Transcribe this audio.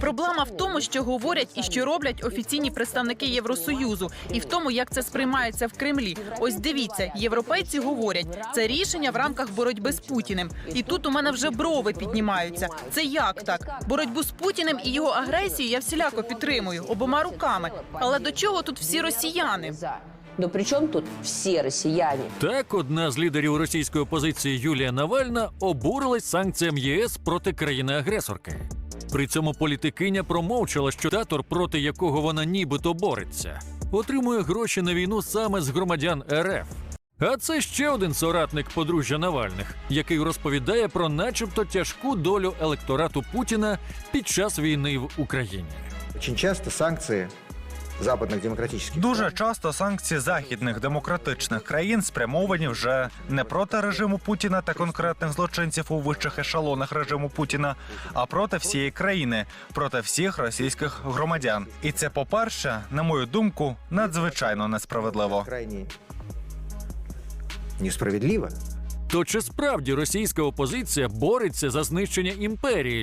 Проблема в тому, що говорять і що роблять офіційні представники Євросоюзу, і в тому, як це сприймається в Кремлі. Ось дивіться, європейці говорять, це рішення в рамках боротьби з Путіним. І тут у мене вже брови піднімаються. Це як так? Боротьбу з Путіним і його агресію я всіляко підтримую обома руками. Але до чого тут всі росіяни? Но при чем тут все россияне? Так, одна з лідерів російської опозиції Юлія Навальна обурилась санкціям ЄС проти країни-агресорки. При цьому політикиня промовчала, що датор, проти якого вона нібито бореться, отримує гроші на війну саме з громадян РФ. А це ще один соратник подружжя Навальних, який розповідає про начебто тяжку долю електорату Путіна під час війни в Україні. Очень часто санкции западных демократических Дуже часто санкції західних демократичних країн спрямовані вже не проти режиму Путіна та конкретних злочинців у вищих ешелонах режиму Путіна, а проти всієї країни, проти всіх російських громадян. І це, по-перше, на мою думку, надзвичайно несправедливо. несправедливо. То чи справді російська опозиція бореться за знищення імперії?